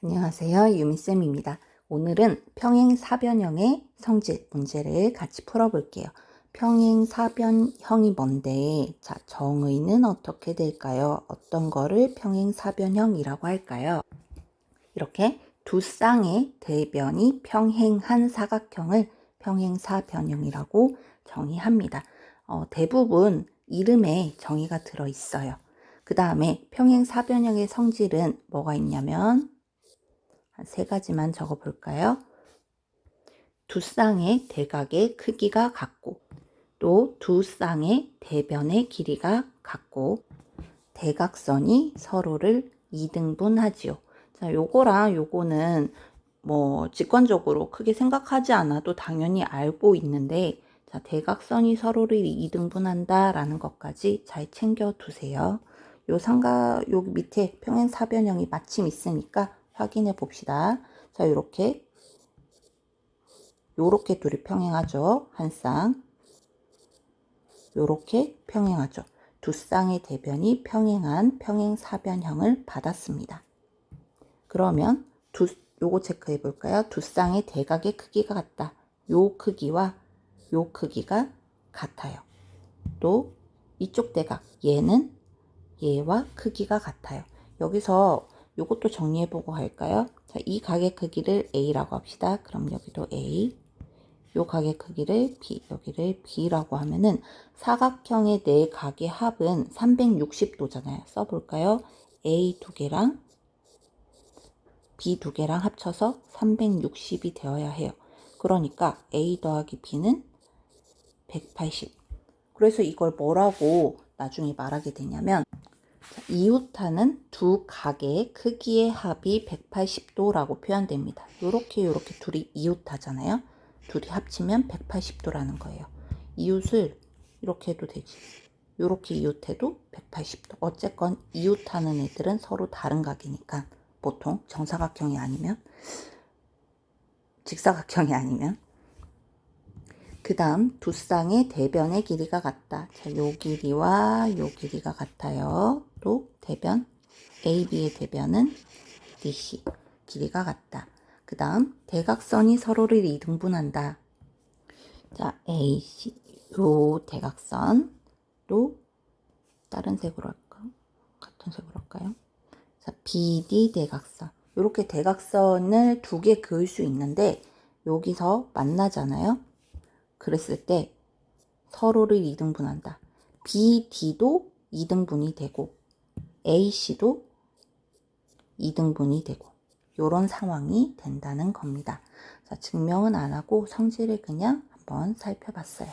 안녕하세요. 유미쌤입니다. 오늘은 평행사변형의 성질 문제를 같이 풀어볼게요. 평행사변형이 뭔데, 자, 정의는 어떻게 될까요? 어떤 거를 평행사변형이라고 할까요? 이렇게 두 쌍의 대변이 평행한 사각형을 평행사변형이라고 정의합니다. 어, 대부분 이름에 정의가 들어 있어요. 그 다음에 평행사변형의 성질은 뭐가 있냐면 한 세 가지만 적어 볼까요? 두 쌍의 대각의 크기가 같고 또 두 쌍의 대변의 길이가 같고 대각선이 서로를 이등분하지요. 자, 요거랑 요거는 뭐 직관적으로 크게 생각하지 않아도 당연히 알고 있는데 자, 대각선이 서로를 이등분한다라는 것까지 잘 챙겨 두세요. 요 상가 여기 밑에 평행사변형이 마침 있으니까 확인해 봅시다. 자, 이렇게 요렇게 둘이 평행하죠. 한 쌍. 요렇게 평행하죠. 두 쌍의 대변이 평행한 평행사변형을 받았습니다. 그러면 두 요거 체크해 볼까요? 두 쌍의 대각의 크기가 같다. 요 크기와 요 크기가 같아요. 또 이쪽 대각 얘는 얘와 크기가 같아요. 여기서 요것도 정리해보고 할까요? 자, 이 각의 크기를 A라고 합시다. 그럼 여기도 A. 요 각의 크기를 B, 여기를 B라고 하면은 사각형의 네 각의 합은 360도잖아요. 써볼까요? A 두 개랑 B 두 개랑 합쳐서 360이 되어야 해요. 그러니까 A 더하기 B는 180. 그래서 이걸 뭐라고 나중에 말하게 되냐면 이웃하는 두 각의 크기의 합이 180도라고 표현됩니다. 요렇게 요렇게 둘이 이웃하잖아요. 둘이 합치면 180도라는 거예요. 이웃을 이렇게 해도 되지. 요렇게 이웃해도 180도. 어쨌건 이웃하는 애들은 서로 다른 각이니까 보통 정사각형이 아니면 직사각형이 아니면 그 다음 두 쌍의 대변의 길이가 같다. 자, 요 길이와 요 길이가 같아요. 또 대변 AB의 대변은 DC 길이가 같다. 그 다음 대각선이 서로를 이등분한다. 자, AC 요 대각선 또 다른 색으로 할까? 같은 색으로 할까요? 자, BD 대각선 이렇게 대각선을 두 개 그을 수 있는데 여기서 만나잖아요. 그랬을 때 서로를 이등분한다. BD도 이등분이 되고 AC도 이등분이 되고 이런 상황이 된다는 겁니다. 자, 증명은 안 하고 성질을 그냥 한번 살펴봤어요.